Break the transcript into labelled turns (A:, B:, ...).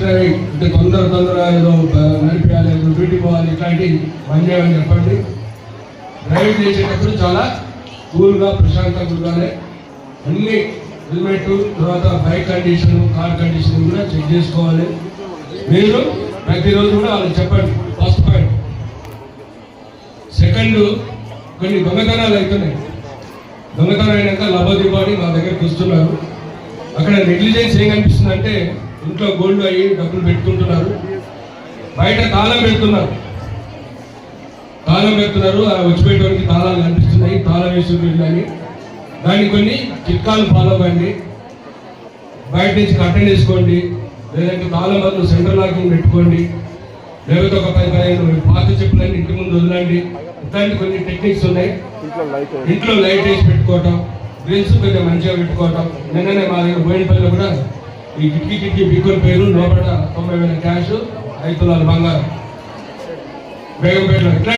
A: వచ్చినవి అంటే తొందర తొందర ఏదో బ- నడిపేయాలి ఏదో డ్యూటీ పోవాలి ఇట్లాంటి పనిచేయమని చెప్పండి. డ్రైవింగ్ చేసేటప్పుడు చాలా కూల్గా ప్రశాంతంగానే అన్ని హెల్మెట్ తర్వాత బైక్ కండిషన్ కార్ కండిషన్ కూడా చెక్ చేసుకోవాలి. మీరు ప్రతిరోజు కూడా వాళ్ళకి చెప్పండి ఫస్ట్ పాయింట్. సెకండ్ కొన్ని దొంగతనాలు అవుతున్నాయి దొంగతనం అయినాక లబోదిబాడి మా దగ్గరకు వస్తున్నారు. అక్కడ నెగ్లిజెన్స్ ఏం కనిపిస్తుంది అంటే ఇంట్లో గోల్డ్ అయ్యి డబ్బులు పెట్టుకుంటున్నారు. బయట తాళం పెడుతున్నారు. తాళం పెడుతున్నారు. ఆ వచ్చిపోయేటోనికి తాళాలు కనిపిస్తున్నాయి. తాళం వేసి అని దానికి కొన్ని చిట్కాలు ఫాలో అవ్వండి. బయట నుంచి కట్టెన్ వేసుకోండి. లేదంటే తాళం బదులు సెంటర్ లాకింగ్ పెట్టుకోండి. లేకపోతే ఒక పది పదిహేను పాత చెప్పులన్నీ ఇంటి ముందు వదలండి. ఇట్లాంటి కొన్ని టెక్నిక్స్ ఉన్నాయి. ఇంట్లో లైట్ వేసి పెట్టుకోవటం. గ్రిల్స్ కొంచెం మంచిగా పెట్టుకోవటం. నిన్ననే మా దగ్గర బోయినపల్లిలో కూడా ఈ కిటికీ కిటికీ బిక్కుల పేరు లోపల తొంభై వేల క్యాష్ ఐదు తులాల బంగారం బేగంపేటలో